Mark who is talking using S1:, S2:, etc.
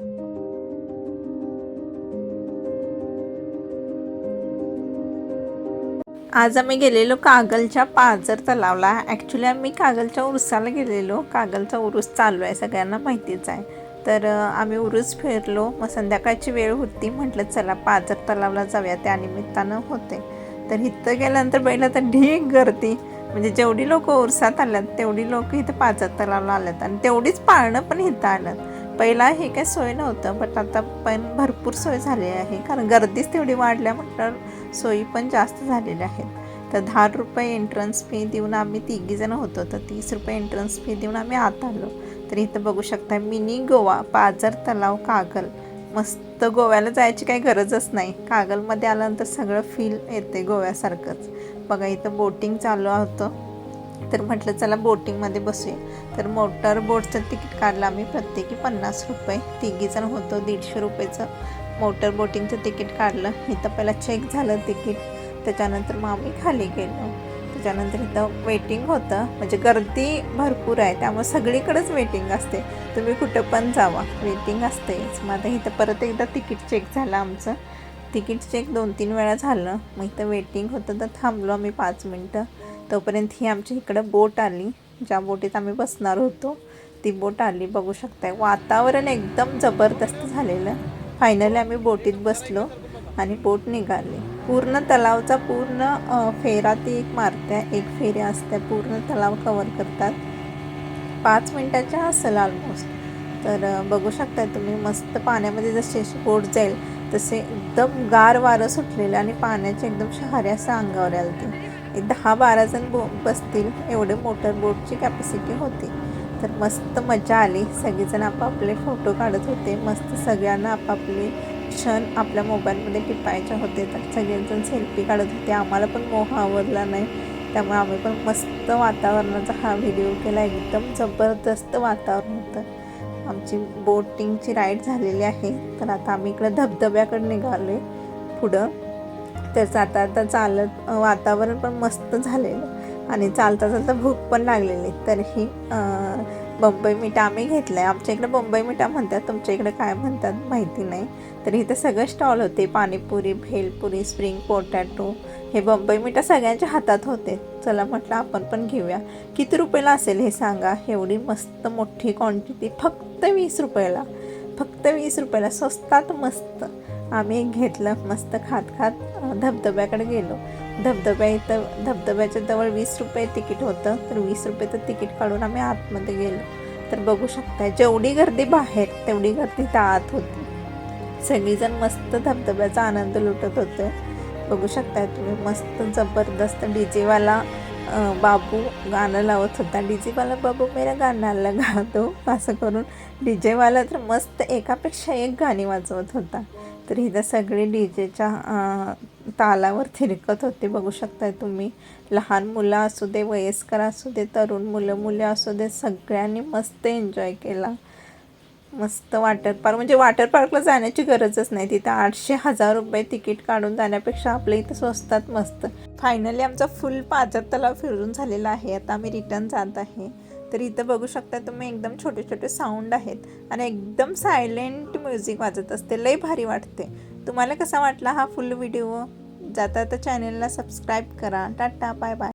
S1: आज आम्ही गेलेलो कागलच्या पाझर तलावला. ॲक्च्युली आम्ही कागलच्या उरुसाला गेलेलो. कागलचा उरूस चालू आहे सगळ्यांना माहितीच आहे. तर आम्ही उरूस फिरलो. मग संध्याकाळची वेळ होती म्हटलं चला पाझर तलावला जाऊया त्या निमित्तानं होते. तर इथं गेल्यानंतर बैला तर ढीक गर्दी. म्हणजे जेवढी लोक उरसात आल्यात तेवढी लोक इथं पाझर तलावला आल्यात. आणि तेवढीच पाळणं पण इथं आल्यात. पहिला हे काय सोय नव्हतं बट आता पण भरपूर सोय झाली आहे. कारण गर्दीच तेवढी वाढल्या म्हटल्यावर सोयी पण जास्त झालेल्या आहेत. तर दहा रुपये एंट्रन्स फी देऊन आम्ही तिघीजण होतो तर तीस रुपये एंट्रन्स फी देऊन आम्ही आत आलो. तर इथं बघू शकता मिनी गोवा पाझर तलाव कागल. मस्त गोव्याला जायची काही गरजच नाही. कागलमध्ये आल्यानंतर सगळं फील येते गोव्यासारखंच. बघा इथं बोटिंग चालू होतं. तर म्हटलं चला बोटिंगमध्ये बसूया. तर मोटर बोटचं तिकीट काढलं आम्ही प्रत्येकी पन्नास रुपये. तिघीजण होतो दीडशे रुपयेचं मोटर बोटिंगचं तिकीट काढलं. इथं पहिला चेक झालं तिकीट. त्याच्यानंतर मग आम्ही खाली गेलो. त्याच्यानंतर इथं वेटिंग होतं. म्हणजे गर्दी भरपूर आहे त्यामुळे सगळीकडेच वेटिंग असते. तुम्ही कुठं पण जावा वेटिंग असतेच. मग आता इथं परत एकदा तिकीट चेक झालं आमचं. तिकीट चेक दोन तीन वेळा झालं. मग इथं वेटिंग होतं तर थांबलो आम्ही पाच मिनटं. तोपर्यंत ही आमच्या इकडं बोट आली. ज्या बोटीत आम्ही बसणार होतो ती बोट आली. बघू शकताय. वातावरण एकदम जबरदस्त झालेलं. फायनली आम्ही बोटीत बसलो आणि बोट निघाली. पूर्ण तलावचा पूर्ण फेरा ती एक मारत्या. एक फेऱ्या असते पूर्ण तलाव कवर करतात. पाच मिनटाच्या असेल ऑलमोस्ट तर बघू शकताय तुम्ही मस्त पाण्यामध्ये जसे अशी बोट जाईल तसे एकदम गार वारं सुटलेलं आणि पाण्याचे एकदम शहारे असं अंगावर आलते. एक दहा बारा जण बो बसतील एवढे मोटर बोटची कॅपॅसिटी होती. तर मस्त मजा आली. सगळेजण आपापले फोटो काढत होते. मस्त सगळ्यांना आपापले क्षण आपल्या मोबाईलमध्ये टिपायचे होते. तर सगळेजण सेल्फी काढत होते. आम्हाला पण मोह आवडला नाही. त्यामुळे आम्ही पण मस्त वातावरणाचा हा व्हिडिओ केला. एकदम जबरदस्त वातावरण होतं. आमची बोटिंगची राईड झालेली आहे. तर आता आम्ही इकडं धबधब्याकडे निघालो आहे पुढं तर जाता आता चालत वातावरण पण मस्त झालेलं. आणि चालता चालता भूक पण लागलेली. तर ही बंबई मिठा आम्ही घेतलं आहे आमच्या इकडे बंबई मिठा म्हणतात तुमच्या इकडे काय म्हणतात माहिती नाही. तर इथं सगळं स्टॉल होते. पाणीपुरी भेलपुरी स्प्रिंग पोटॅटो हे बंबई मिठा सगळ्यांच्या हातात होते. चला म्हटलं आपण पण घेऊया. किती रुपयाला असेल हे सांगा. एवढी मस्त मोठी क्वांटिटी फक्त वीस रुपयाला. फक्त वीस रुपयाला. स्वस्तात मस्त. आम्ही घेतलं मस्त खात खात धबधब्याकडे गेलो. धबधब्या इथं धबधब्याच्या जवळ वीस रुपये तिकीट होतं. तर वीस रुपयेचं तिकीट काढून आम्ही आतमध्ये गेलो. तर बघू शकताय जेवढी गर्दी बाहेर तेवढी गर्दी त्या आत होती. सगळीजण मस्त धबधब्याचा आनंद लुटत होते. बघू शकताय तुम्ही मस्त जबरदस्त डीजेवाला जेवाला बाबू गाणं लावत होता. डीजेवाला बाबू मेरा गाणं गातो असं करून. डीजेवाला तर मस्त एकापेक्षा एक गाणी वाजवत होता. तर इथं सगळे डीजेच्या तालावर थिरकत होते. बघू शकताय तुम्ही. लहान मुलं असू दे वयस्कर असू दे तरुण मुलं मुले असू दे सगळ्यांनी मस्त एन्जॉय केला. मस्त वॉटर पार्क म्हणजे वॉटर पार्कला जाण्याची गरजच नाही. तिथं आठशे हजार रुपये तिकीट काढून जाण्यापेक्षा आपल्या इथं स्वस्तात मस्त. फायनली आमचा फुल पाचर तलाव फिरून झालेला आहे. आता आम्ही रिटर्न जात आहे. तर इथं बघू शकता तुम्ही एकदम छोटे छोटे साऊंड आहेत आणि एकदम सायलेंट म्युझिक वाजत असते. लय भारी वाटते. तुम्हाला कसा वाटला हा फुल व्हिडिओ जाता तर चॅनेलला सबस्क्राईब करा. Tata bye bye